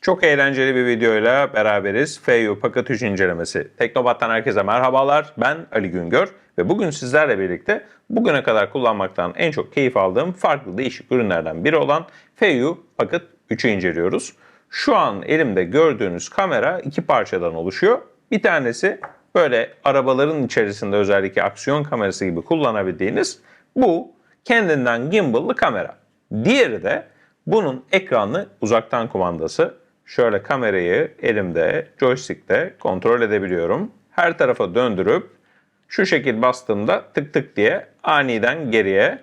Çok eğlenceli bir videoyla beraberiz. FEYU Paket 3 incelemesi. Teknobat'tan herkese merhabalar. Ben Ali Güngör ve bugün sizlerle birlikte bugüne kadar kullanmaktan en çok keyif aldığım farklı değişik ürünlerden biri olan FEYU Paket 3'ü inceliyoruz. Şu an elimde gördüğünüz kamera iki parçadan oluşuyor. Bir tanesi böyle arabaların içerisinde özellikle aksiyon kamerası gibi kullanabildiğiniz bu kendinden gimbal'lı kamera. Diğeri de bunun ekranlı uzaktan kumandası. Şöyle kamerayı elimde joystick'te kontrol edebiliyorum. Her tarafa döndürüp şu şekil bastığımda tık tık diye aniden geriye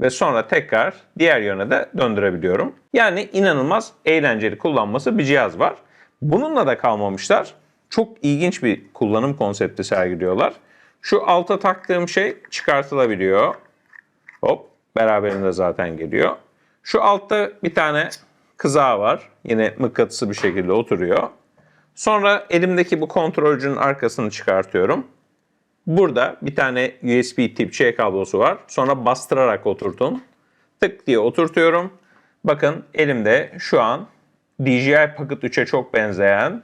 ve sonra tekrar diğer yöne de döndürebiliyorum. Yani inanılmaz eğlenceli kullanması bir cihaz var. Bununla da kalmamışlar. Çok ilginç bir kullanım konsepti sergiliyorlar. Şu alta taktığım şey çıkartılabiliyor. Hop beraberinde zaten geliyor. Şu altta bir tane kızağı var. Yine mıknatısı bir şekilde oturuyor. Sonra elimdeki bu kontrolcünün arkasını çıkartıyorum. Burada bir tane USB tip C kablosu var. Sonra bastırarak oturtun. Tık diye oturtuyorum. Bakın elimde şu an DJI Pocket 3'e çok benzeyen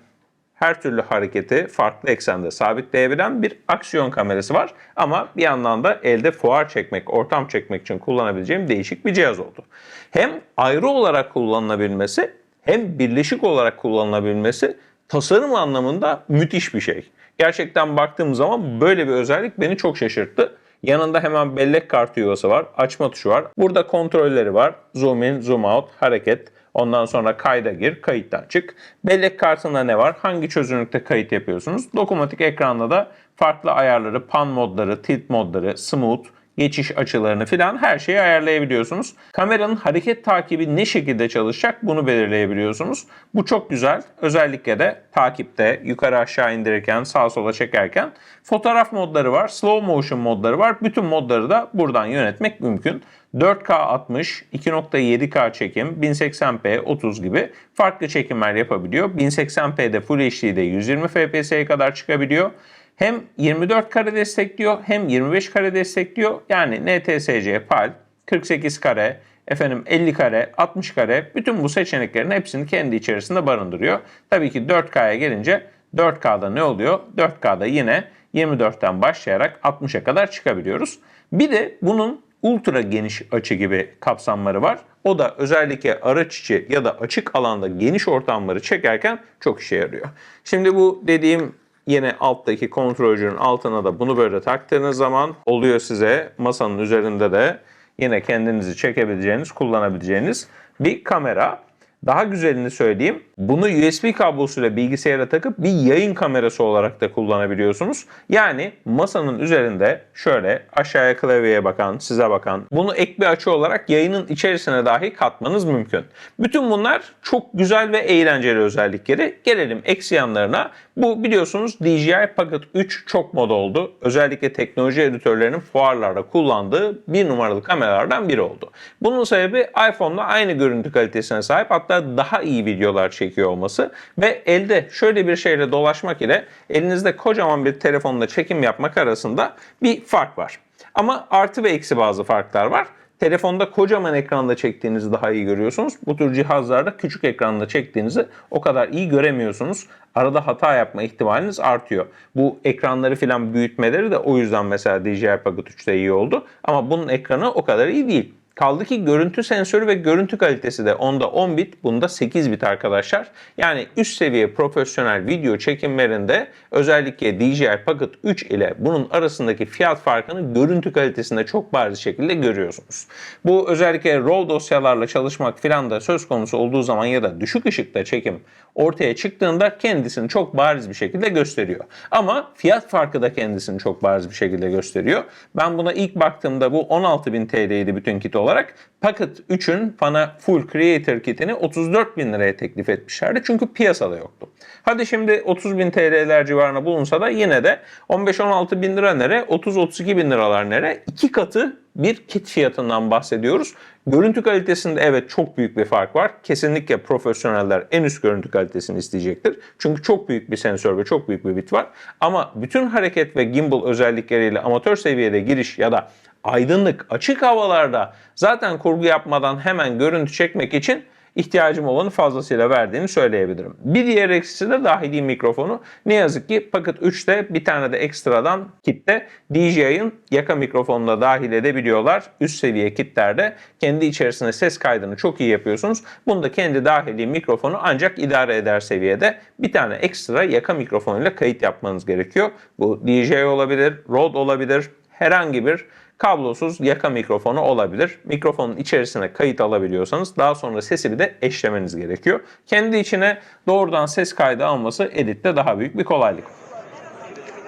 her türlü hareketi farklı eksende sabitleyebilen bir aksiyon kamerası var. Ama bir yandan da elde fuar çekmek, ortam çekmek için kullanabileceğim değişik bir cihaz oldu. Hem ayrı olarak kullanılabilmesi hem birleşik olarak kullanılabilmesi tasarım anlamında müthiş bir şey. Gerçekten baktığım zaman böyle bir özellik beni çok şaşırttı. Yanında hemen bellek kartı yuvası var, açma tuşu var. Burada kontrolleri var. Zoom in, zoom out, hareket. Ondan sonra kayda gir, kayıttan çık. Bellek kartında ne var? Hangi çözünürlükte kayıt yapıyorsunuz? Dokunmatik ekranda da farklı ayarları, pan modları, tilt modları, smooth, geçiş açılarını filan her şeyi ayarlayabiliyorsunuz. Kameranın hareket takibi ne şekilde çalışacak bunu belirleyebiliyorsunuz. Bu çok güzel. Özellikle de takipte yukarı aşağı indirirken sağ sola çekerken fotoğraf modları var, slow motion modları var. Bütün modları da buradan yönetmek mümkün. 4K 60, 2.7K çekim, 1080p 30 gibi farklı çekimler yapabiliyor. 1080p'de Full HD'de 120 FPS'ye kadar çıkabiliyor. Hem 24 kare destekliyor hem 25 kare destekliyor. Yani NTSC, PAL, 48 kare, efendim 50 kare, 60 kare bütün bu seçeneklerin hepsini kendi içerisinde barındırıyor. Tabii ki 4K'ya gelince 4K'da ne oluyor? 4K'da yine 24'ten başlayarak 60'a kadar çıkabiliyoruz. Bir de bunun ultra geniş açı gibi kapsamları var. O da özellikle araç içi ya da açık alanda geniş ortamları çekerken çok işe yarıyor. Şimdi bu dediğim yine alttaki kontrolcünün altına da bunu böyle taktığınız zaman oluyor size masanın üzerinde de yine kendinizi çekebileceğiniz, kullanabileceğiniz bir kamera. Daha güzelini söyleyeyim. Bunu USB kablosuyla bilgisayara takıp bir yayın kamerası olarak da kullanabiliyorsunuz. Yani masanın üzerinde şöyle aşağıya klavyeye bakan, size bakan bunu ek bir açı olarak yayının içerisine dahi katmanız mümkün. Bütün bunlar çok güzel ve eğlenceli özellikleri. Gelelim eksi yanlarına. Bu biliyorsunuz DJI Pocket 3 çok moda oldu. Özellikle teknoloji editörlerinin fuarlarda kullandığı bir numaralı kameralardan biri oldu. Bunun sebebi iPhone'la aynı görüntü kalitesine sahip hatta daha iyi videolar çekiyor olması ve elde şöyle bir şeyle dolaşmak ile elinizde kocaman bir telefonla çekim yapmak arasında bir fark var. Ama artı ve eksi bazı farklar var. Telefonda kocaman ekranda çektiğinizi daha iyi görüyorsunuz. Bu tür cihazlarda küçük ekranda çektiğinizi o kadar iyi göremiyorsunuz. Arada hata yapma ihtimaliniz artıyor. Bu ekranları filan büyütmeleri de o yüzden mesela DJI Pocket 3'te iyi oldu. Ama bunun ekranı o kadar iyi değil. Kaldı ki görüntü sensörü ve görüntü kalitesi de onda 10 bit, bunda 8 bit arkadaşlar. Yani üst seviye profesyonel video çekimlerinde özellikle DJI Pocket 3 ile bunun arasındaki fiyat farkını görüntü kalitesinde çok bariz şekilde görüyorsunuz. Bu özellikle RAW dosyalarla çalışmak filan da söz konusu olduğu zaman ya da düşük ışıkta çekim ortaya çıktığında kendisini çok bariz bir şekilde gösteriyor. Ama fiyat farkı da kendisini çok bariz bir şekilde gösteriyor. Ben buna ilk baktığımda bu 16.000 TL'ydi bütün kit olarak. Pocket 3'ün bana full creator kitini 34 bin liraya teklif etmişlerdi. Çünkü piyasada yoktu. Hadi şimdi 30 bin TL'ler civarına bulunsa da yine de 15-16 bin lira nere, 30-32 bin liralar nere? iki katı bir kit fiyatından bahsediyoruz. Görüntü kalitesinde evet çok büyük bir fark var. Kesinlikle profesyoneller en üst görüntü kalitesini isteyecektir. Çünkü çok büyük bir sensör ve çok büyük bir bit var. Ama bütün hareket ve gimbal özellikleriyle amatör seviyede giriş ya da aydınlık, açık havalarda zaten kurgu yapmadan hemen görüntü çekmek için ihtiyacım olanı fazlasıyla verdiğini söyleyebilirim. Bir diğer eksisi de dahili mikrofonu. Ne yazık ki Pocket 3'te bir tane de ekstradan kitte DJI'ın yaka mikrofonunu da dahil edebiliyorlar. Üst seviye kitlerde kendi içerisinde ses kaydını çok iyi yapıyorsunuz. Bunda kendi dahili mikrofonu ancak idare eder seviyede. Bir tane ekstra yaka mikrofonuyla kayıt yapmanız gerekiyor. Bu DJI olabilir, Rode olabilir, herhangi bir kablosuz yaka mikrofonu olabilir. Mikrofonun içerisine kayıt alabiliyorsanız daha sonra sesi bir de eşlemeniz gerekiyor. Kendi içine doğrudan ses kaydı alması editte daha büyük bir kolaylık.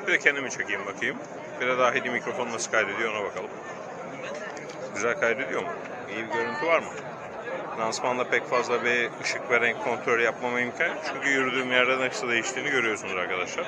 Bir de kendimi çekeyim bakayım. Bir de dahili mikrofon nasıl kaydediyor ona bakalım. Güzel kaydediyor mu? İyi bir görüntü var mı? Lansmanda pek fazla bir ışık ve renk kontrolü yapmama imkan. Çünkü yürüdüğüm yerde nasıl değiştiğini görüyorsunuz arkadaşlar.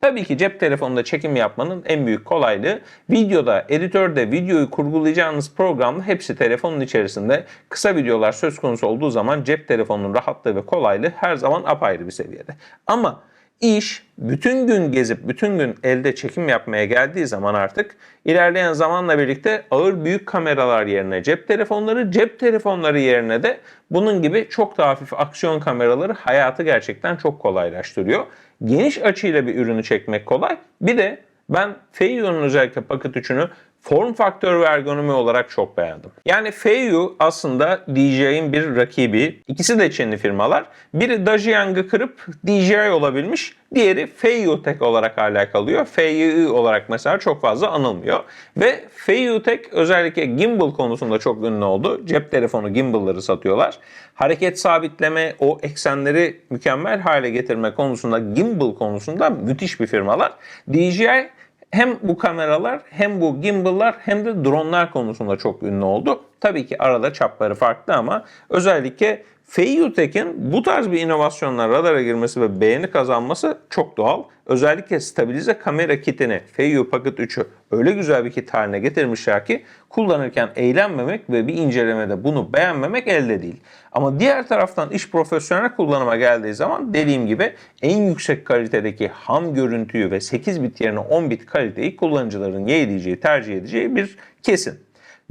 Tabii ki cep telefonunda çekim yapmanın en büyük kolaylığı videoda, editörde videoyu kurgulayacağınız programda hepsi telefonun içerisinde. Kısa videolar söz konusu olduğu zaman cep telefonunun rahatlığı ve kolaylığı her zaman apayrı bir seviyede. Ama iş bütün gün gezip bütün gün elde çekim yapmaya geldiği zaman artık ilerleyen zamanla birlikte ağır büyük kameralar yerine cep telefonları, cep telefonları yerine de bunun gibi çok daha hafif aksiyon kameraları hayatı gerçekten çok kolaylaştırıyor. Geniş açıyla bir ürünü çekmek kolay. Bir de ben Feiyu'nun özellikle Pocket 3'ünü form faktör ve ergonomi olarak çok beğendim. Yani Feiyu aslında DJI'in bir rakibi. İkisi de Çinli firmalar. Biri Dajiang'ı kırıp DJI olabilmiş. Diğeri Feiyu Tech olarak hala kalıyor. Feiyu olarak mesela çok fazla anılmıyor. Ve Feiyu Tech özellikle gimbal konusunda çok ünlü oldu. Cep telefonu gimbalları satıyorlar. Hareket sabitleme, o eksenleri mükemmel hale getirme konusunda gimbal konusunda müthiş bir firmalar. DJI hem bu kameralar hem bu gimbal'lar hem de dronlar konusunda çok ünlü oldu. Tabii ki arada çapları farklı ama özellikle Feiyutek'in bu tarz bir inovasyonla radara girmesi ve beğeni kazanması çok doğal. Özellikle stabilize kamera kitini Feiyu Pocket 3'ü öyle güzel bir kit haline getirmişler ki kullanırken eğlenmemek ve bir incelemede bunu beğenmemek elde değil. Ama diğer taraftan iş profesyonel kullanıma geldiği zaman dediğim gibi en yüksek kalitedeki ham görüntüyü ve 8 bit yerine 10 bit kaliteyi kullanıcıların yeğleyeceği, tercih edeceği bir kesin.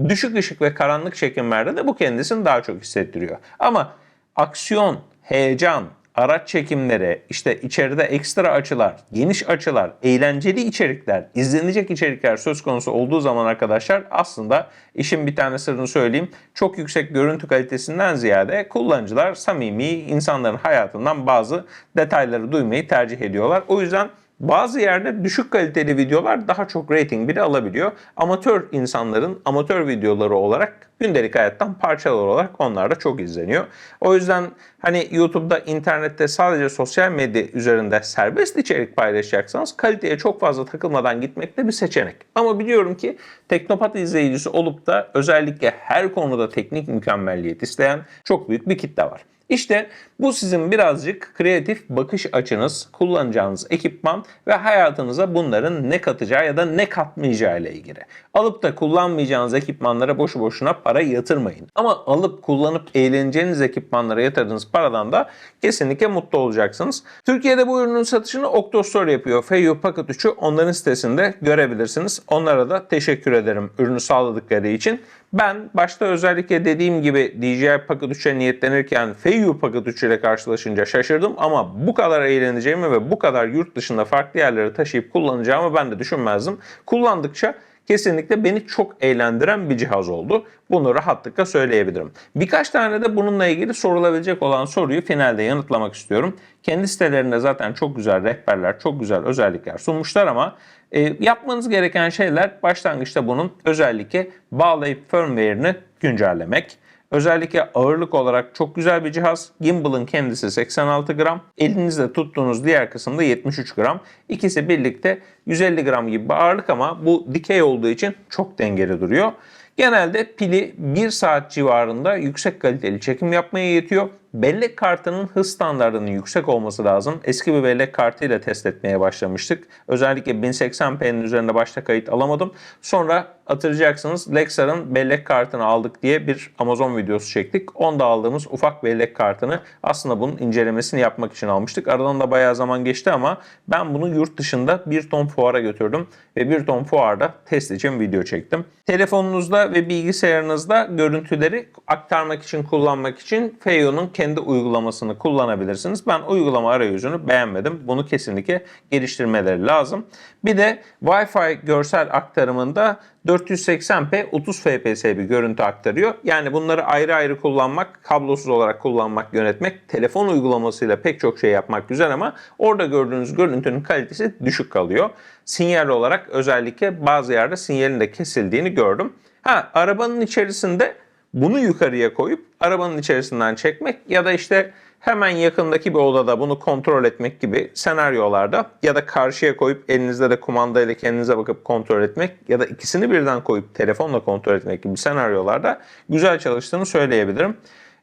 Düşük ışık ve karanlık çekimlerde de bu kendisini daha çok hissettiriyor. Ama aksiyon, heyecan, araç çekimleri, işte içeride ekstra açılar, geniş açılar, eğlenceli içerikler, izlenecek içerikler söz konusu olduğu zaman arkadaşlar aslında işin bir tane sırrını söyleyeyim. Çok yüksek görüntü kalitesinden ziyade kullanıcılar samimi insanların hayatından bazı detayları duymayı tercih ediyorlar. O yüzden bazı yerde düşük kaliteli videolar daha çok rating bile alabiliyor. Amatör insanların amatör videoları olarak gündelik hayattan parçalar olarak onlar da çok izleniyor. O yüzden hani YouTube'da, internette sadece sosyal medya üzerinde serbest içerik paylaşacaksanız kaliteye çok fazla takılmadan gitmek de bir seçenek. Ama biliyorum ki Teknopat izleyicisi olup da özellikle her konuda teknik mükemmelliyet isteyen çok büyük bir kitle var. İşte bu sizin birazcık kreatif bakış açınız, kullanacağınız ekipman ve hayatınıza bunların ne katacağı ya da ne katmayacağı ile ilgili. Alıp da kullanmayacağınız ekipmanlara boşu boşuna para yatırmayın. Ama alıp kullanıp eğleneceğiniz ekipmanlara yatırdığınız paradan da kesinlikle mutlu olacaksınız. Türkiye'de bu ürünün satışını Octostore yapıyor. Feiyu Pocket 3'ü onların sitesinde görebilirsiniz. Onlara da teşekkür ederim ürünü sağladıkları için. Ben başta özellikle dediğim gibi DJI Pocket 3'e niyetlenirken Feiyu Pocket 3 ile karşılaşınca şaşırdım ama bu kadar eğleneceğimi ve bu kadar yurt dışında farklı yerlere taşıyıp kullanacağımı ben de düşünmezdim. Kullandıkça kesinlikle beni çok eğlendiren bir cihaz oldu. Bunu rahatlıkla söyleyebilirim. Birkaç tane de bununla ilgili sorulabilecek olan soruyu finalde yanıtlamak istiyorum. Kendi sitelerinde zaten çok güzel rehberler, çok güzel özellikler sunmuşlar ama e, yapmanız gereken şeyler başlangıçta bunun özellikle bağlayıp firmware'ını güncellemek. Özellikle ağırlık olarak çok güzel bir cihaz. Gimbal'ın kendisi 86 gram. Elinizde tuttuğunuz diğer kısımda 73 gram. İkisi birlikte 150 gram gibi bir ağırlık ama bu dikey olduğu için çok dengeli duruyor. Genelde pili 1 saat civarında yüksek kaliteli çekim yapmaya yetiyor. Bellek kartının hız standartının yüksek olması lazım. Eski bir bellek kartıyla test etmeye başlamıştık. Özellikle 1080p'nin üzerinde başta kayıt alamadım. Sonra hatırlayacaksınız Lexar'ın bellek kartını aldık diye bir Amazon videosu çektik. Onda aldığımız ufak bellek kartını aslında bunun incelemesini yapmak için almıştık. Aradan da bayağı zaman geçti ama ben bunu yurt dışında bir ton fuara götürdüm ve bir ton fuarda test için video çektim. Telefonunuzda ve bilgisayarınızda görüntüleri aktarmak için kullanmak için Feio'nun kendi uygulamasını kullanabilirsiniz. Ben uygulama arayüzünü beğenmedim. Bunu kesinlikle geliştirmeleri lazım. Bir de Wi-Fi görsel aktarımında 480p 30 fps bir görüntü aktarıyor. Yani bunları ayrı ayrı kullanmak, kablosuz olarak kullanmak, yönetmek, telefon uygulamasıyla pek çok şey yapmak güzel ama orada gördüğünüz görüntünün kalitesi düşük kalıyor. Sinyal olarak özellikle bazı yerde sinyalin de kesildiğini gördüm. Ha arabanın içerisinde bunu yukarıya koyup arabanın içerisinden çekmek ya da işte hemen yakındaki bir odada bunu kontrol etmek gibi senaryolarda ya da karşıya koyup elinizde de kumandayla kendinize bakıp kontrol etmek ya da ikisini birden koyup telefonla kontrol etmek gibi senaryolarda güzel çalıştığını söyleyebilirim.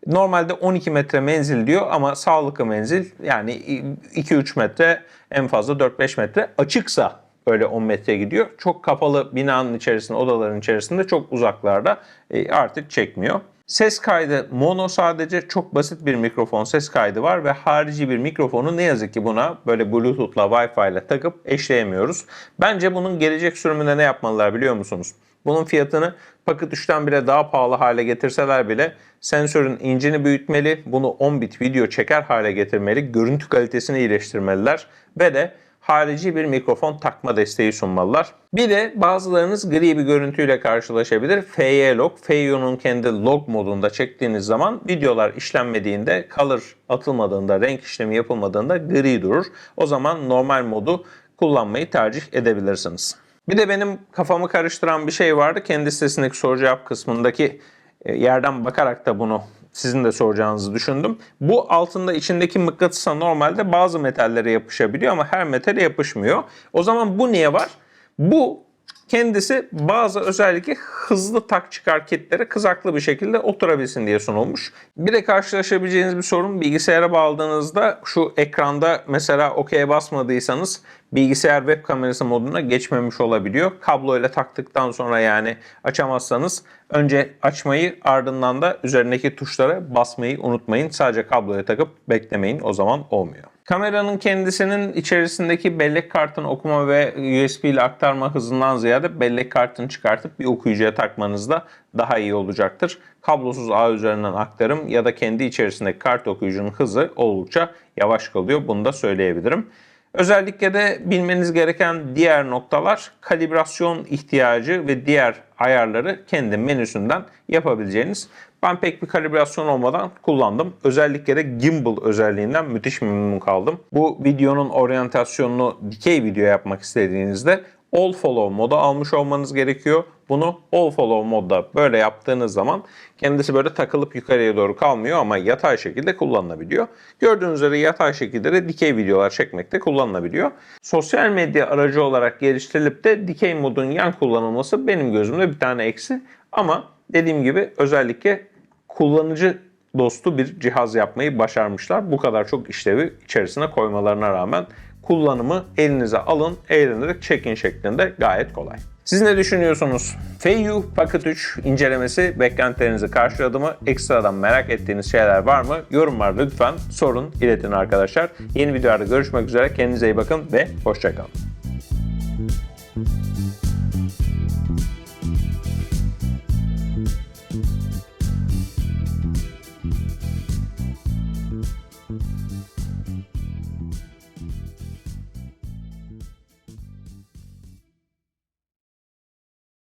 Normalde 12 metre menzil diyor ama sağlıklı menzil yani 2-3 metre en fazla 4-5 metre açıksa öyle 10 metre gidiyor. Çok kapalı binanın içerisinde, odaların içerisinde çok uzaklarda e, artık çekmiyor. Ses kaydı mono sadece çok basit bir mikrofon ses kaydı var ve harici bir mikrofonu ne yazık ki buna böyle bluetooth'la wi-fi ile takıp eşleyemiyoruz. Bence bunun gelecek sürümünde ne yapmalılar biliyor musunuz? Bunun fiyatını Pocket 3'ten bile daha pahalı hale getirseler bile sensörün incini büyütmeli, bunu 10 bit video çeker hale getirmeli, görüntü kalitesini iyileştirmeliler ve de harici bir mikrofon takma desteği sunmalılar. Bir de bazılarınız gri bir görüntüyle karşılaşabilir. FY log, Feio'nun kendi log modunda çektiğiniz zaman videolar işlenmediğinde, color atılmadığında, renk işlemi yapılmadığında gri durur. O zaman normal modu kullanmayı tercih edebilirsiniz. Bir de benim kafamı karıştıran bir şey vardı. Kendi sitesindeki soru cevap kısmındaki e, yerden bakarak da bunu sizin de soracağınızı düşündüm. Bu altında içindeki mıknatısa normalde bazı metallere yapışabiliyor ama her metale yapışmıyor. O zaman bu niye var? Bu kendisi bazı özellikle hızlı tak çıkar kitlere kızaklı bir şekilde oturabilsin diye sunulmuş. Bir de karşılaşabileceğiniz bir sorun bilgisayara bağladığınızda şu ekranda mesela OK'ye basmadıysanız bilgisayar web kamerası moduna geçmemiş olabiliyor. Kabloyla taktıktan sonra yani açamazsanız önce açmayı ardından da üzerindeki tuşlara basmayı unutmayın. Sadece kabloya takıp beklemeyin o zaman olmuyor. Kameranın kendisinin içerisindeki bellek kartını okuma ve USB ile aktarma hızından ziyade bellek kartını çıkartıp bir okuyucuya takmanız da daha iyi olacaktır. Kablosuz ağ üzerinden aktarım ya da kendi içerisindeki kart okuyucunun hızı oldukça yavaş kalıyor. Bunu da söyleyebilirim. Özellikle de bilmeniz gereken diğer noktalar kalibrasyon ihtiyacı ve diğer ayarları kendi menüsünden yapabileceğiniz. Ben pek bir kalibrasyon olmadan kullandım. Özellikle de gimbal özelliğinden müthiş memnun kaldım. Bu videonun oryantasyonunu dikey video yapmak istediğinizde All Follow moda almış olmanız gerekiyor. Bunu All Follow modda böyle yaptığınız zaman kendisi böyle takılıp yukarıya doğru kalmıyor ama yatay şekilde kullanılabiliyor. Gördüğünüz üzere yatay şekilde de dikey videolar çekmekte kullanılabiliyor. Sosyal medya aracı olarak geliştirilip de dikey modun yan kullanılması benim gözümde bir tane eksi. Ama dediğim gibi özellikle kullanıcı dostu bir cihaz yapmayı başarmışlar. Bu kadar çok işlevi içerisine koymalarına rağmen kullanımı elinize alın, eğlenerek çekin şeklinde gayet kolay. Siz ne düşünüyorsunuz? Feiyu Pocket 3 incelemesi beklentilerinizi karşıladı mı? Ekstradan merak ettiğiniz şeyler var mı? Yorumlarda lütfen sorun, iletin arkadaşlar. Yeni videolarda görüşmek üzere. Kendinize iyi bakın ve hoşçakalın.